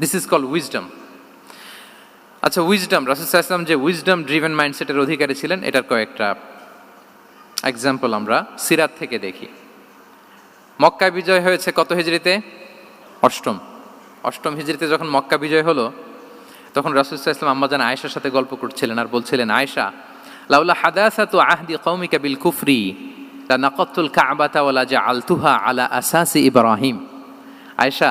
This is call wisdom আচ্ছা wisdom রাসুসাল্লাম যে উইজডম ড্রিভেন মাইন্ডসেটের অধিকারী ছিলেন, এটার কয়েকটা এক্সাম্পল আমরা সিরাত থেকে দেখি। মক্কা বিজয় হয়েছে কত হিজড়িতে? অষ্টম। অষ্টম হিজড়িতে যখন মক্কা বিজয় হলো, তখন রাসুল্লাহ ইসলাম আম্মাজান আয়েশার সাথে গল্প করছিলেন আর বলছিলেন, আয়েশা, লাউলা হাদাসাতু আহদি কৌমিকা বিল কুফরি লা নাকাতুল কাবাতা ওয়ালা জাআলতুহা আলা আসাসি ইব্রাহিম। আয়েশা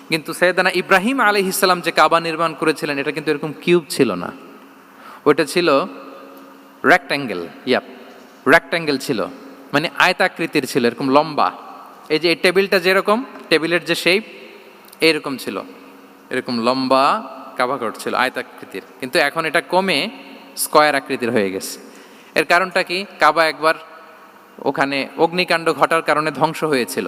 কিন্তু সৈয়দানা ইব্রাহিম আলী ইসলাম যে কাবা নির্মাণ করেছিলেন, এটা কিন্তু এরকম কিউব ছিল না। ওইটা ছিল রেক্ট্যাঙ্গেল ইয়াপ রেক্ট্যাঙ্গেল ছিল। মানে আয়তাকৃতির ছিল, এরকম লম্বা। এই যে এই টেবিলটা যেরকম, টেবিলের যে শেপ এরকম ছিল। এরকম লম্বা কাবাঘর ছিল, আয়তাকৃতির। কিন্তু এখন এটা কমে স্কয়ার আকৃতির হয়ে গেছে। এর কারণটা কি? কাবা একবার ওখানে অগ্নিকাণ্ড ঘটার কারণে ধ্বংস হয়েছিল।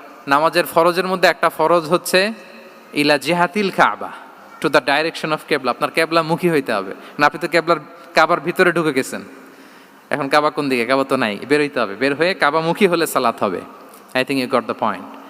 নামাজের ফরজের মধ্যে একটা ফরজ হচ্ছে, ইলা জেহাতিল কাবা টু দ্য ডাইরেকশন অফ কেবলা আপনার কেবলা মুখী হইতে হবে। না, আপনি তো কেবলার, কাবার ভিতরে ঢুকে গেছেন। এখন কাবা কোন দিকে? কাবা তো নাই। বেরোইতে হবে। বের হয়ে কাবা মুখী হলে সালাত হবে। I think you got the point